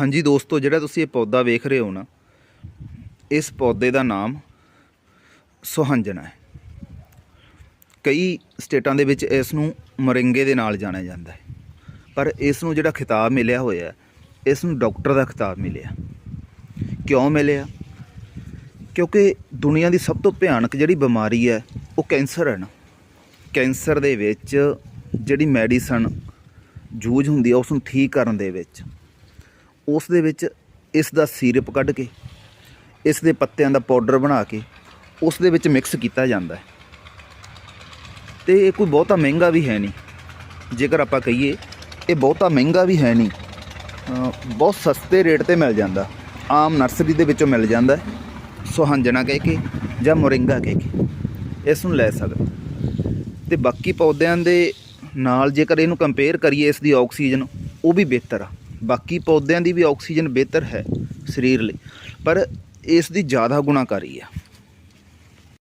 ਹਾਂਜੀ ਦੋਸਤੋ, ਜਿਹੜਾ ਤੁਸੀਂ ਇਹ ਪੌਦਾ ਵੇਖ ਰਹੇ ਹੋ ਨਾ, ਇਸ ਪੌਦੇ ਦਾ ਨਾਮ ਸੁਹੰਜਣਾ ਹੈ। ਕਈ ਸਟੇਟਾਂ ਦੇ ਵਿੱਚ ਇਸ ਨੂੰ ਮਰਿੰਗੇ ਦੇ ਨਾਲ ਜਾਣਿਆ ਜਾਂਦਾ ਹੈ। ਪਰ ਇਸ ਨੂੰ ਜਿਹੜਾ ਖਿਤਾਬ ਮਿਲਿਆ ਹੋਇਆ ਇਸ ਨੂੰ ਡਾਕਟਰ ਦਾ ਖਿਤਾਬ ਮਿਲਿਆ। ਕਿਉਂ ਮਿਲਿਆ? ਕਿਉਂਕਿ ਦੁਨੀਆ ਦੀ ਸਭ ਤੋਂ ਭਿਆਨਕ ਜਿਹੜੀ ਬਿਮਾਰੀ ਹੈ, ਉਹ ਕੈਂਸਰ ਹੈ ਨਾ। ਕੈਂਸਰ ਦੇ ਵਿੱਚ ਜਿਹੜੀ ਮੈਡੀਸਨ ਯੂਜ਼ ਹੁੰਦੀ ਹੈ, ਉਸ ਨੂੰ ਠੀਕ ਕਰਨ ਦੇ ਵਿੱਚ ਉਸ ਦੇ ਵਿੱਚ ਇਸ ਦਾ ਸੀਰਪ ਕੱਢ ਕੇ, ਇਸ ਦੇ ਪੱਤਿਆਂ ਦਾ ਪਾਊਡਰ ਬਣਾ ਕੇ, ਉਸ ਦੇ ਵਿੱਚ ਮਿਕਸ ਕੀਤਾ ਜਾਂਦਾ ਹੈ। ਤੇ ਇਹ ਕੋਈ ਬਹੁਤਾ ਮਹਿੰਗਾ ਵੀ ਹੈ ਨਹੀਂ। ਜੇਕਰ ਆਪਾਂ ਕਹੀਏ, ਇਹ ਬਹੁਤਾ ਮਹਿੰਗਾ ਵੀ ਹੈ ਨਹੀਂ। ਬਹੁਤ ਸਸਤੇ ਰੇਟ ਤੇ ਮਿਲ ਜਾਂਦਾ। ਆਮ ਨਰਸਰੀ ਦੇ ਵਿੱਚੋਂ ਮਿਲ ਜਾਂਦਾ ਸੁਹੰਜਣਾ ਕਹਿ ਕੇ ਜਾਂ ਮੋਰਿੰਗਾ ਕਹਿ ਕੇ। ਇਸ ਨੂੰ ਲੈ ਸਕਦੇ। ਤੇ ਬਾਕੀ ਪੌਦਿਆਂ ਦੇ ਨਾਲ ਜੇਕਰ ਇਹਨੂੰ ਕੰਪੇਅਰ ਕਰੀਏ ਇਸ ਦੀ ਆਕਸੀਜਨ, ਉਹ ਵੀ ਬਿਹਤਰ ਆ। ਬਾਕੀ ਪੌਦਿਆਂ ਦੀ ਵੀ ਆਕਸੀਜਨ ਬਿਹਤਰ ਹੈ ਸਰੀਰ ਲਈ। ਪਰ ਇਸ ਦੀ ਜ਼ਿਆਦਾ ਗੁਣਾਕਾਰੀ ਆ।